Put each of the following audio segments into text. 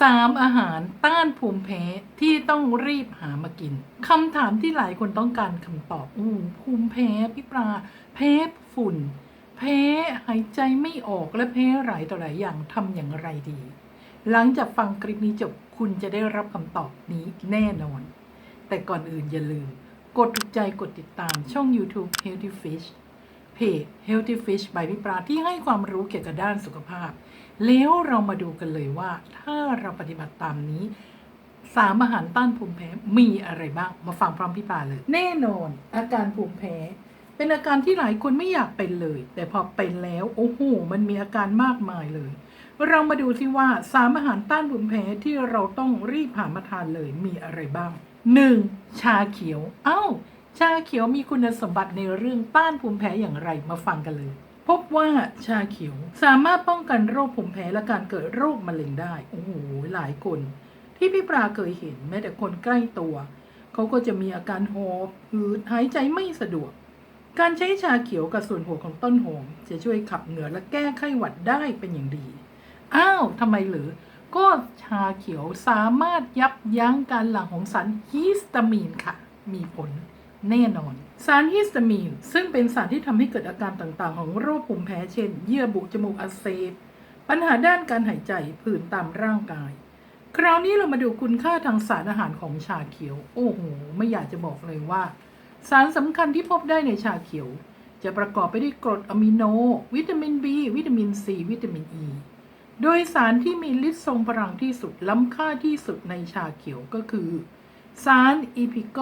สามอาหารต้านภูมิแพ้ที่ต้องรีบหามากินคำถามที่หลายคนต้องการคำตอบอู้ภูมิแพ้พี่ปลาแพ้ฝุ่น แพ้หายใจไม่ออกและแพ้หลายต่อหลายอย่างทำอย่างไรดี หลังจากฟังคลิปนี้จบคุณจะได้รับคำตอบนี้แน่นอน แต่ก่อนอื่นอย่าลืม กดถูกใจกดติดตามช่อง YouTube Healthy Fish เพจ Healthy Fish by พี่ปลาที่ให้ความรู้เกี่ยวกับด้านสุขภาพ แล้วเรามาดูกันเลยว่า ถ้าเราปฏิบัติตามนี้สามอาหารต้านภูมิแพ้มีอะไรบ้าง มาฟังพร้อมพี่ปาเลย แน่นอน อาการภูมิแพ้ เป็นอาการที่หลายคนไม่อยากเป็นเลย แต่พอเป็นแล้วโอ้โหมันมีอาการมากมายเลย เรามาดูที่ว่าสามอาหารต้านภูมิแพ้ที่เราต้องรีบหามาทานเลยมีอะไรบ้าง 1. ชาเขียว เอ้า ชาเขียวมีคุณสมบัติในเรื่องต้านภูมิแพ้อย่างไรมาฟังกันเลย พบว่าชาเขียวสามารถป้องกันโรคภูมิแพ้และการเกิดโรคมะเร็งได้ โอ้โห หลายคน ที่พี่ปลาเคยเห็นแม้แต่คนใกล้ตัว เขาก็จะมีอาการหอบหืดหายใจไม่สะดวก การใช้ชาเขียวกับส่วนหัวของต้นหอม จะช่วยขับเหงื่อและแก้ไข้หวัดได้เป็นอย่างดี อ้าวทำไมหรือ ก็ชาเขียวสามารถยับยั้งการหลั่งของสารฮิสตามีนค่ะ มีผล แน่นอน สารฮิสตามีน ซึ่งเป็นสารที่ทำให้เกิดอาการต่างๆ ของโรคภูมิแพ้เช่น เยื่อบุจมูกอักเสบปัญหาด้านการหายใจผื่นตามร่างกาย คราวนี้เรามาดูคุณค่าทางสารอาหารของชาเขียว โอ้โห ไม่อยากจะบอกเลยว่า สารสำคัญที่พบได้ในชาเขียว จะประกอบไปด้วยกรดอะมิโน วิตามิน B วิตามิน C วิตามิน E โดยสารที่มีฤทธิ์ทรงพลังที่สุดล้ำค่าที่สุดในชาเขียวก็คือ สารอีพิโก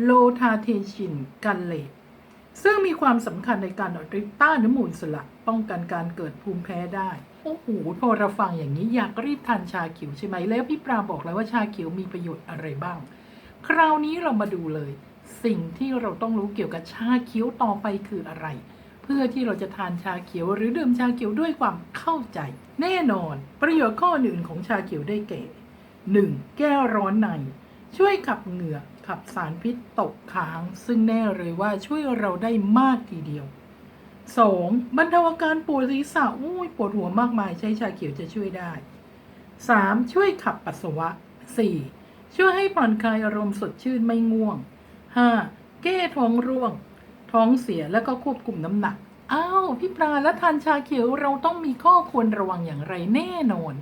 โลทาเทชินกันเลตซึ่งมีความสำคัญในการออกฤทธิ์ต้านอนุมูลสระป้องกันการเกิดภูมิแพ้ได้ โอ้โหพอเราฟังอย่างนี้อยากรีบทานชาเขียวใช่ไหม แล้วพี่ปราบอกแล้วว่าชาเขียวมีประโยชน์อะไรบ้าง คราวนี้เรามาดูเลย สิ่งที่เราต้องรู้เกี่ยวกับชาเขียวต่อไปคืออะไร เพื่อที่เราจะทานชาเขียวหรือดื่มชาเขียวด้วยความเข้าใจ แน่นอน ประโยชน์ข้ออื่นของชาเขียวได้แก่ 1. แก้ร้อนใน ช่วยขับเหงื่อขับสารพิษตกค้าง ซึ่งแน่เลยว่าช่วยเราได้มากทีเดียว 2. บรรเทาอาการปวดศีรษะอุ้ยปวดหัวมากมายใช้ชาเขียวจะช่วยได้ 3. ช่วยขับปัสสาวะ 4. ช่วยให้ผ่อนคลายอารมณ์สดชื่นไม่ง่วง 5. แก้ท้องร่วง ท้องเสียแล้วก็ควบคุมน้ำหนัก อ้าว พี่ปลาแล้วทานชาเขียวเราต้องมีข้อควรระวังอย่างไรแน่นอน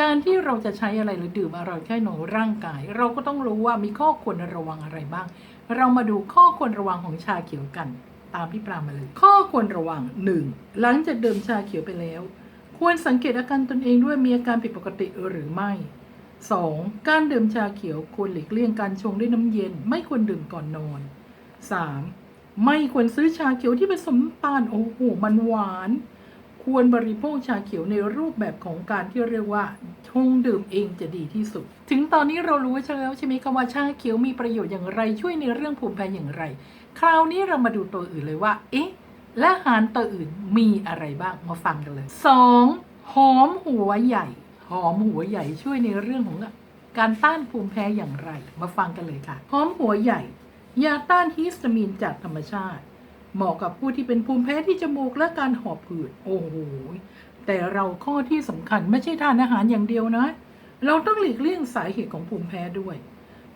การที่เราจะใช้อะไรหรือดื่มอะไรแค่หนร่างกาย เราก็ต้องรู้ว่ามีข้อควรระวังอะไรบ้าง เรามาดูข้อควรระวังของชาเขียวกัน ตามพี่ปลามาเลย ข้อควรระวัง 1. หลังจากดื่มชาเขียวไปแล้ว ควรสังเกตอาการตนเองด้วยมีอาการผิดปกติหรือไม่ 2. การดื่มชาเขียวควรหลีกเลี่ยงการชงด้วยน้ำเย็น ไม่ควรดื่มก่อนนอน 3. ไม่ควรซื้อชาเขียวที่ผสมน้ำตาลโอ้โหมันหวาน ควรบริโภคชาเขียวในรูปแบบของการที่เรียกว่าชงดื่มเองจะดีที่สุด ถึงตอนนี้เรารู้แล้วใช่ไหมคะว่าชาเขียวมีประโยชน์อย่างไรช่วยในเรื่องภูมิแพ้อย่างไร คราวนี้เรามาดูตัวอื่นเลยว่า เอ๊ะ และอาหารตัวอื่นมีอะไรบ้างมาฟังกันเลย 2. หอมหัวใหญ่ หอมหัวใหญ่ช่วยในเรื่องของการต้านภูมิแพ้อย่างไร มาฟังกันเลยค่ะ หอมหัวใหญ่ ยาต้านฮิสตามีนจากธรรมชาติ เหมาะกับผู้ที่เป็นภูมิแพ้ที่จมูกและการหอบหืด โอ้โห แต่เราข้อที่สำคัญไม่ใช่ทานอาหารอย่างเดียวนะ เราต้องหลีกเลี่ยงสาเหตุของภูมิแพ้ด้วย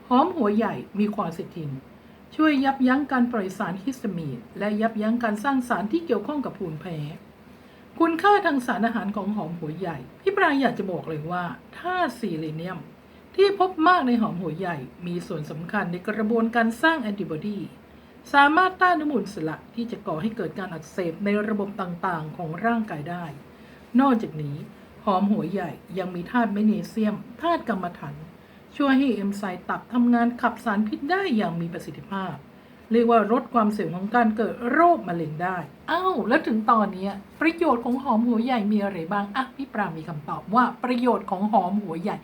หอมหัวใหญ่มีควาเซติน ช่วยยับยั้งการปล่อยสารฮิสตามีนและยับยั้งการสร้างสารที่เกี่ยวข้องกับภูมิแพ้ คุณค่าทางสารอาหารของหอมหัวใหญ่ พี่ปรายอยากจะบอกเลยว่าธาซีเลเนียมที่พบมากในหอมหัวใหญ่มีส่วนสำคัญในกระบวนการสร้างแอนติบอดี สามารถต้านอนุมูลอิสระที่จะก่อให้เกิดการอักเสบในระบบต่างๆ ของร่างกายได้ นอกจากนี้ หอมหัวใหญ่ยังมีธาตุแมกนีเซียมธาตุกรรมะถัน ช่วยให้เอนไซม์ตับทำงานขับสารพิษได้อย่างมีประสิทธิภาพ เรียกว่าลดความเสี่ยงของการเกิดโรคมะเร็งได้อ้าวแล้วถึงตอนนี้ประโยชน์ของหอมหัวใหญ่มีอะไรบ้างอะพี่ปรามีคำตอบว่าประโยชน์ของหอมหัวใหญ่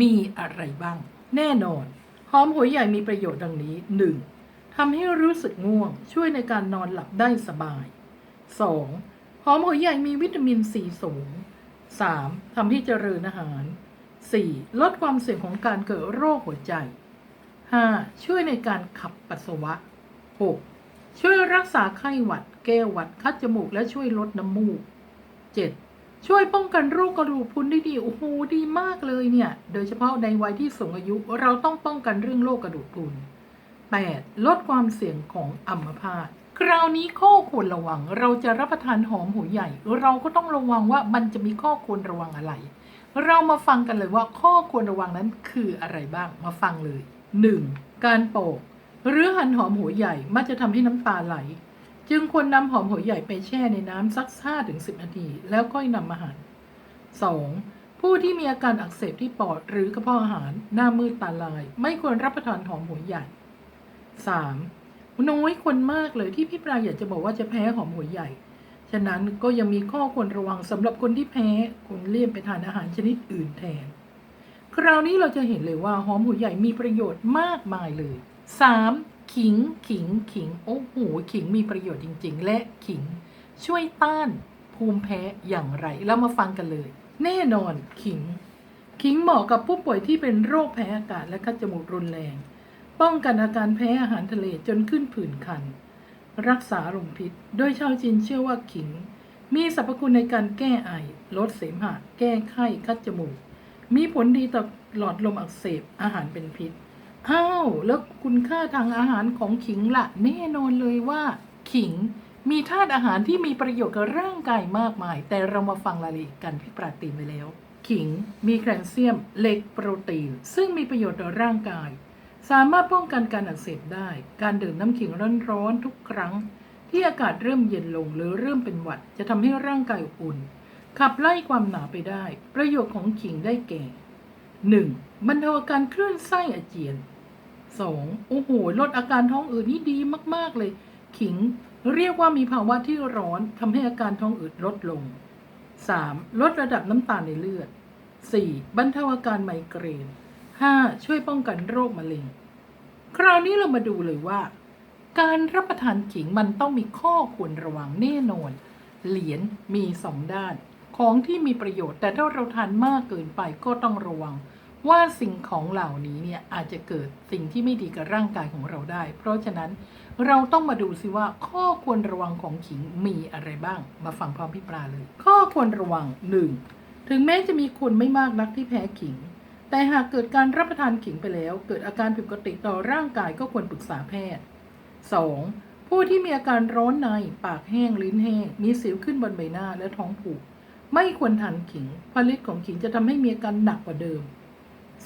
มีอะไรบ้าง แน่นอน หอมหัวใหญ่มีประโยชน์ดังนี้ 1. ทำให้รู้สึกง่วง ช่วยในการนอนหลับได้สบาย 2. หอมหัวใหญ่มีวิตามินซีสูง 3. ทำให้เจริญอาหาร 4. ลดความเสี่ยงของการเกิดโรคหัวใจ 5. ช่วยในการขับปัสสาวะ 6. ช่วยรักษาไข้หวัด แก้หวัด คัดจมูก และช่วยลดน้ำมูก 7. ช่วยป้องกันโรคกระดูกพรุนได้ดี โอ้โห ดีมากเลยเนี่ย โดยเฉพาะในวัยที่สูงอายุ เราต้องป้องกันเรื่องโรคกระดูกพรุน 8. ลดความเสี่ยงของอัมพาตคราวนี้ข้อควรระวังเราจะรับประทานหอมหัวใหญ่ เราก็ต้องระวังว่ามันจะมีข้อควรระวังอะไร เรามาฟังกันเลยว่าข้อควรระวังนั้นคืออะไรบ้างมาฟังเลย 1. การโปกหรือหั่นหอมหัวใหญ่มักจะทำให้น้ำตาไหล จึงควรนำหอมหัวใหญ่ไปแช่ในน้ำสัก5-10 นาที แล้วค่อยนำมาหั่น 2. ผู้ที่มีอาการอักเสบที่ปอดหรือกระเพาะอาหารหน้ามืดตาลาย ไม่ควรรับประทานหอมหัวใหญ่ 3. น้อยคนมากเลยที่พี่ปลาอยากจะบอกว่าจะแพ้หอมหัวใหญ่ ฉะนั้นก็ยังมีข้อควรระวังสำหรับคนที่แพ้ควรเลี่ยงไปทานอาหารชนิดอื่นแทน คราวนี้เราจะเห็นเลยว่าหอมหัวใหญ่มีประโยชน์มากมายเลย 3. ขิงขิงขิงโอ้โหขิงมีประโยชน์จริง ๆ และขิง ช่วยต้านภูมิแพ้อย่างไรแล้วมาฟังกันเลย แน่นอนขิง ขิงเหมาะกับผู้ป่วยที่เป็นโรคแพ้อากาศและคัดจมูกรุนแรง ป้องกันอาการแพ้อาหารทะเลจนขึ้นผื่นคัน รักษาลมพิษ โดยชาวจีนเชื่อว่าขิง มีสรรพคุณในการแก้ไอ ลดเสมหะ แก้ไข้คัดจมูก มีผลดีต่อหลอดลมอักเสบอาหารเป็นพิษอ้าวแล้วคุณค่าทางอาหารของขิงละ่ะแน่นอนเลยว่า ขิงมีธาตุอาหารที่มีประโยชน์กับร่างกายมากมาย แต่เรามาฟังรายละเอียดกันพี่ปราตีนไปแล้ว ขิงมีแคลเซียมเหล็กโปรตีน ซึ่งมีประโยชน์ต่อร่างกาย สามารถป้องกันการอักเสบได้ การดื่มน้ำขิงร้อนๆทุกครั้ง ที่อากาศเริ่มเย็นลงหรือเริ่มเป็นหวัด จะทำให้ร่างกายอบอุ่น ขับไล่ความหนาวไปได้ ประโยชน์ของขิงได้แก่ 1. บรรเทาอาการคลื่นไส้อาเจียน 2. โอ้โห ลดอาการท้องอืดนี่ดีมากๆเลย ขิงเรียกว่ามีภาวะที่ร้อนทำให้อาการท้องอืดลดลง 3. ลดระดับน้ำตาลในเลือด 4. บรรเทาอาการไมเกรน 5. ช่วยป้องกันโรคมะเร็ง คราวนี้เรามาดูเลยว่า การรับประทานขิงมันต้องมีข้อควรระวังแน่นอน เหรียญมีสองด้าน ของที่มีประโยชน์แต่ถ้าเราทานมากเกินไปก็ต้องระวัง ว่าสิ่งของเหล่านี้เนี่ยอาจจะเกิดสิ่งที่ไม่ดีกับร่างกายของเราได้ เพราะฉะนั้นเราต้องมาดูสิว่าข้อควรระวังของขิงมีอะไรบ้าง มาฟังพร้อมพี่ปลาเลย ข้อควรระวัง 1. ถึงแม้จะมีคนไม่มากนักที่แพ้ขิง แต่หากเกิดการรับประทานขิงไปแล้ว เกิดอาการผิดปกติต่อร่างกายก็ควรปรึกษาแพทย์ 2. ผู้ที่มีอาการร้อนใน ปากแห้ง ลิ้นแห้ง มีสิวขึ้นบนใบหน้าและท้องผูก ไม่ควรทานขิงเพราะฤทธิ์ของขิงจะทำให้มีอาการหนักกว่าเดิม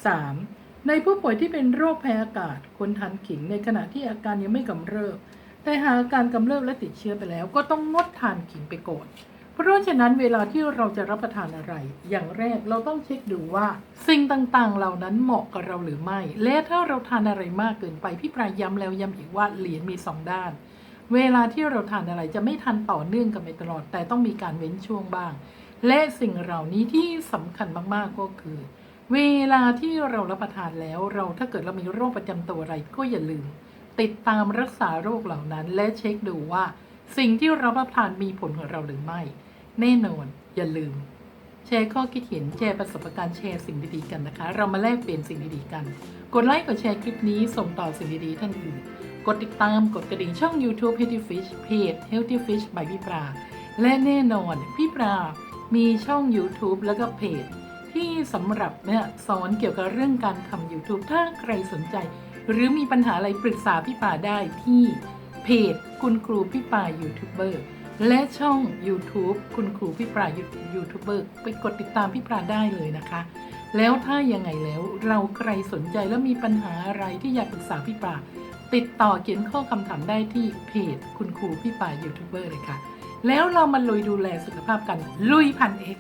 3. ในผู้ป่วยที่เป็นโรคแพ้อากาศควรทานขิงในขณะที่อาการยังไม่กำเริบ แต่หากอาการกำเริบและติดเชื้อไปแล้ว ก็ต้องงดทานขิงไปก่อน เพราะฉะนั้นเวลาที่เราจะรับประทานอะไร อย่างแรกเราต้องเช็คดูว่า สิ่งต่างๆ เหล่านั้นเหมาะกับเราหรือไม่ และถ้าเราทานอะไรมากเกินไปพี่ปรายย้ำแล้วย้ำอีกว่าเหรียญมีสองด้าน เวลาที่เราทานอะไรจะไม่ทานต่อเนื่องกันไปตลอด แต่ต้องมีการเว้นช่วงบ้าง และสิ่งเหล่านี้ที่สำคัญมากๆก็คือ เวลาที่เรารับประทานแล้วเราถ้าเกิดเรามีโรคประจำตัวอะไรก็อย่าลืม ติดตามรักษาโรคเหล่านั้น และเช็คดูว่า สิ่งที่เรารับประทานมีผลกับเราหรือไม่ แน่นอนอย่าลืม แชร์ข้อคิดเห็นแชร์ประสบการณ์แชร์สิ่งดีๆกันนะคะ เรามาแลกเปลี่ยนสิ่งดีๆกัน กดไลค์กดแชร์คลิปนี้ส่งต่อสิ่งดีๆท่านอื่นกดติดตามกดกระดิ่งช่อง YouTube Healthy Fish เพจ Healthy Fish by พี่ปลาและแน่นอนพี่ปลามีช่อง YouTube แล้วก็เพจ ที่สำหรับเนี่ยสอนเกี่ยวกับเรื่องการทำ YouTube ถ้าใครสนใจ หรือมีปัญหาอะไรปรึกษาพี่ป่าได้ที่ จคุณครูพี่ป่ายูทูบเบอร์และช่อง YouTube คุณครูพี่ปลายูทูบเบอร์ไปกดติดตามพี่ปลาได้เลยนะคะ แล้วถ้ายังไงแล้วเราใครสนใจแล้วมีปัญหาอะไรที่อยากปรึกษาพี่ปลาติดต่อเขียนข้อคำถามได้ที่เพจคุณครูพี่ปลายูทูบเบอร์เลยค่ะ แล้วเรามาลุยดูแลสุขภาพกันลุยพันเอ็ก